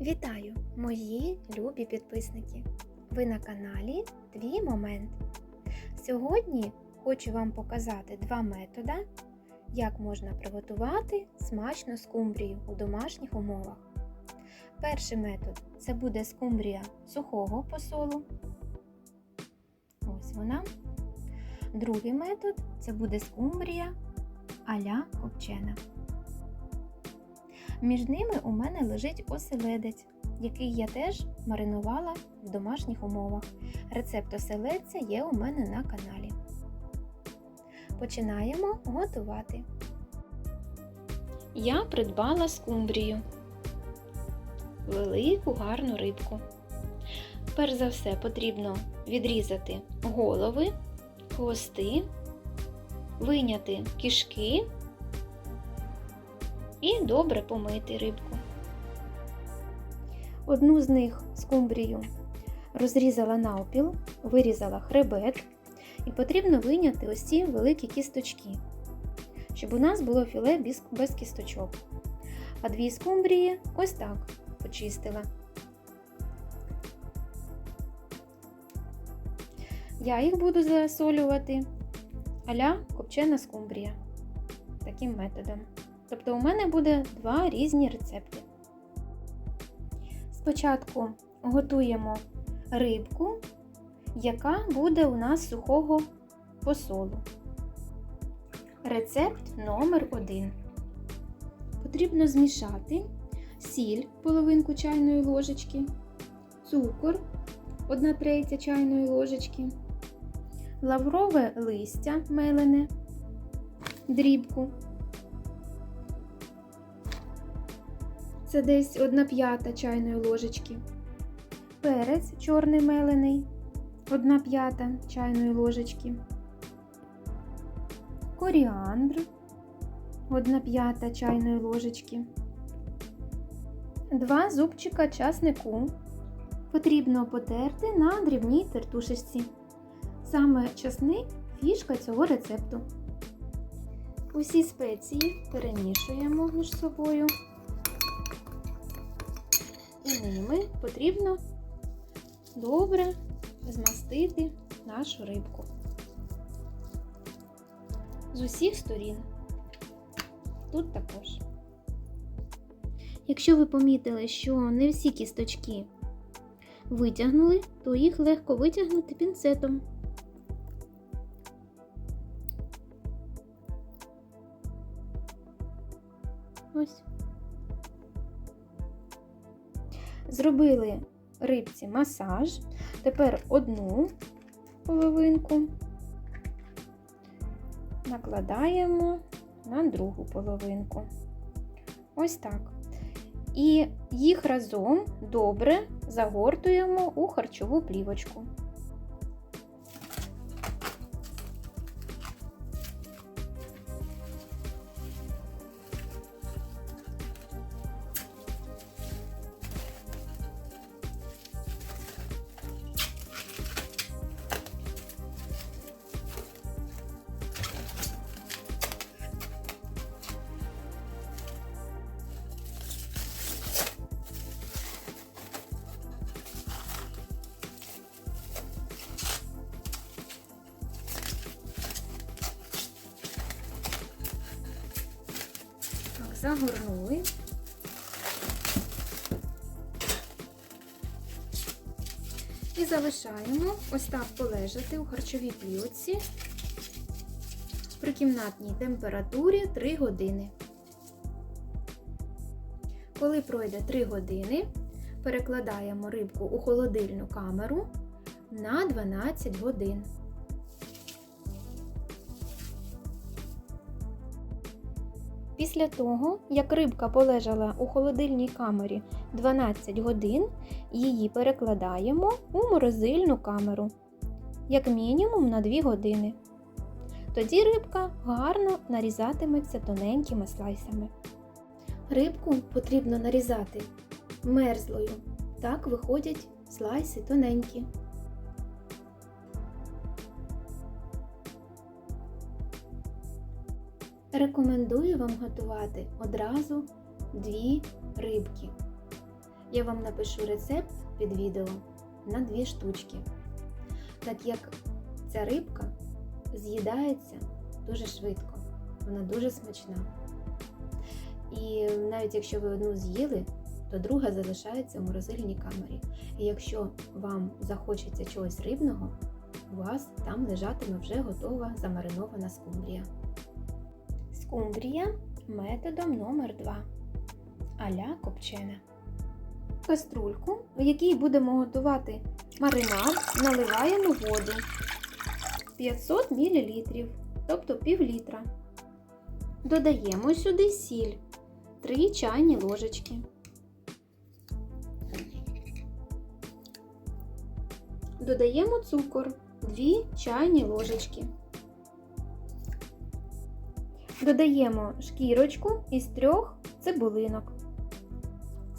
Вітаю, мої любі підписники! Ви на каналі Твій Момент. Сьогодні хочу вам показати два методи, як можна приготувати смачну скумбрію у домашніх умовах. Перший метод це буде скумбрія сухого посолу. Ось вона. Другий метод це буде скумбрія а-ля копчена. Між ними у мене лежить оселедець, який я теж маринувала в домашніх умовах. Рецепт оселедця є у мене на каналі. Починаємо готувати. Я придбала скумбрію. Велику гарну рибку. Перш за все потрібно відрізати голови, хвости, виняти кишки і добре помити рибку. Одну з них скумбрію розрізала навпіл, вирізала хребет, і потрібно виняти ось ці великі кісточки, щоб у нас було філе без, кісточок. А дві скумбрії ось так почистила. Я їх буду засолювати а-ля копчена скумбрія таким методом. Тобто у мене буде два різні рецепти. Спочатку готуємо рибку, яка буде у нас сухого посолу. Рецепт номер 1 Потрібно змішати сіль половинку чайної ложечки, цукор 1 третя чайної ложечки, лаврове листя мелене, дрібку це десь 1 п'ята чайної ложечки. Перець чорний мелений, 1 п'ята чайної ложечки. Коріандр, 1 п'ята чайної ложечки. 2 зубчика часнику. Потрібно потерти на дрібній тертушечці. Саме часник фішка цього рецепту. Усі спеції перемішуємо між собою ними потрібно добре змастити нашу рибку з усіх сторін. Тут також. Якщо ви помітили, що не всі кісточки витягнули, то їх легко витягнути пінцетом. Ось. Зробили рибці масаж. Тепер одну половинку накладаємо на другу половинку. Ось так. І їх разом добре загортуємо у харчову плівочку. Загорнули. І залишаємо ось так полежати у харчовій плівці при кімнатній температурі 3 години. Коли пройде 3 години, перекладаємо рибку у холодильну камеру на 12 годин. Після того, як рибка полежала у холодильній камері 12 годин, її перекладаємо у морозильну камеру, як мінімум на 2 години. Тоді рибка гарно нарізатиметься тоненькими слайсами. Рибку потрібно нарізати мерзлою. Так виходять слайси тоненькі. Рекомендую вам готувати одразу дві рибки. Я вам напишу рецепт під відео на дві штучки, так як ця рибка з'їдається дуже швидко, вона дуже смачна. І навіть якщо ви одну з'їли, то друга залишається в морозильній камері. І якщо вам захочеться чогось рибного, у вас там лежатиме вже готова замаринована скумбрія. Скумбрія методом номер 2 аля копчена. Каструльку, в якій будемо готувати маринад, наливаємо воду 500 мл, тобто пів літра. Додаємо сюди сіль 3 чайні ложечки. Додаємо цукор 2 чайні ложечки. Додаємо шкірочку із трьох цибулинок.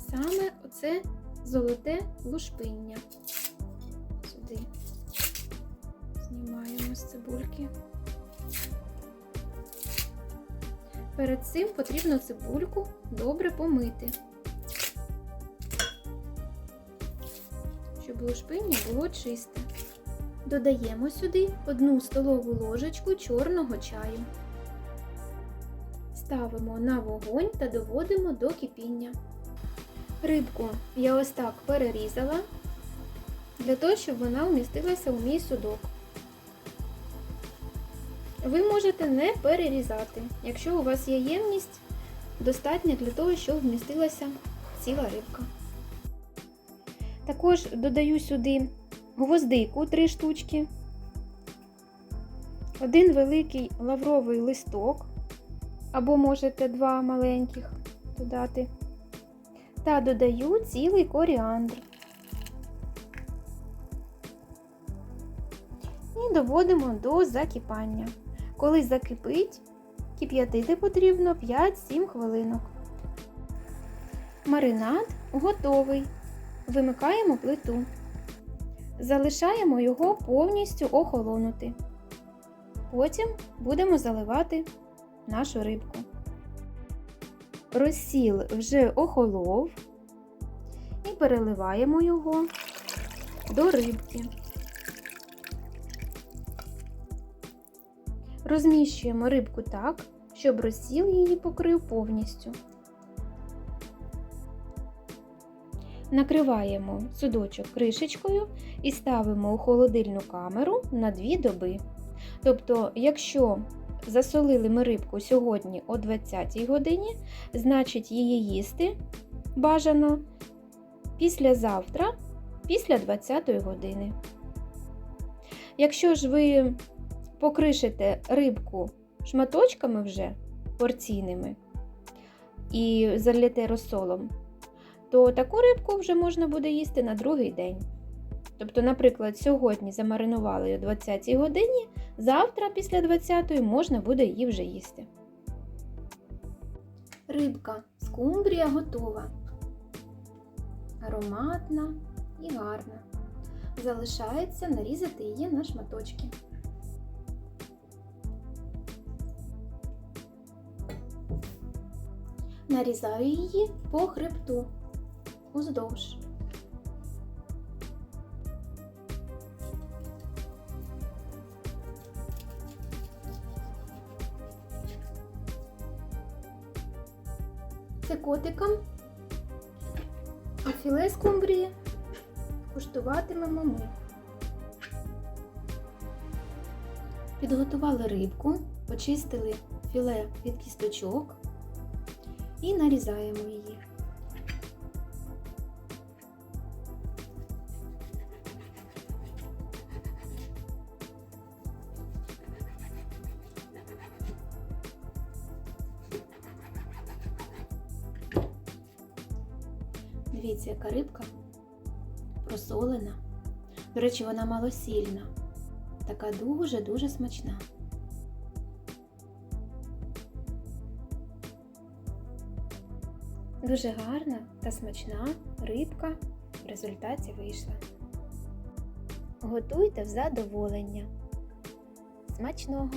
Саме оце золоте лушпиння. Сюди знімаємо з цибульки. Перед цим потрібно цибульку добре помити, щоб лушпиння було чисте. Додаємо сюди одну столову ложечку чорного чаю. Ставимо на вогонь та доводимо до кипіння. Рибку я ось так перерізала, для того, щоб вона вмістилася у мій судок. Ви можете не перерізати, якщо у вас є ємність, достатня для того, щоб вмістилася ціла рибка. Також додаю сюди гвоздику 3 штучки, один великий лавровий листок, або можете два маленьких додати. Та додаю цілий коріандр. І доводимо до закипання. Коли закипить, кип'ятити потрібно 5-7 хвилинок. Маринад готовий. Вимикаємо плиту. Залишаємо його повністю охолонути. Потім будемо заливати нашу рибку. Розсіл вже охолов і переливаємо його до рибки. Розміщуємо рибку так, щоб розсіл її покрив повністю. Накриваємо судочок кришечкою і ставимо у холодильну камеру на 2 доби. Тобто, якщо засолили ми рибку сьогодні о 20 годині, значить її їсти бажано післязавтра, після 20 години. Якщо ж ви покришите рибку шматочками вже порційними і заліте розсолом, то таку рибку вже можна буде їсти на другий день. Тобто, наприклад, сьогодні замаринували о 20 годині, завтра після 20 можна буде її вже їсти. Рибка скумбрія готова. Ароматна і гарна. Залишається нарізати її на шматочки. Нарізаю її по хребту уздовж. Це котикам, а філе скумбрії куштуватимемо ми. Підготували рибку, почистили філе від кісточок і нарізаємо її. Дивіться, яка рибка просолена. До речі, вона малосільна, така дуже-дуже смачна. Дуже гарна та смачна рибка в результаті вийшла. Готуйте в задоволення. Смачного!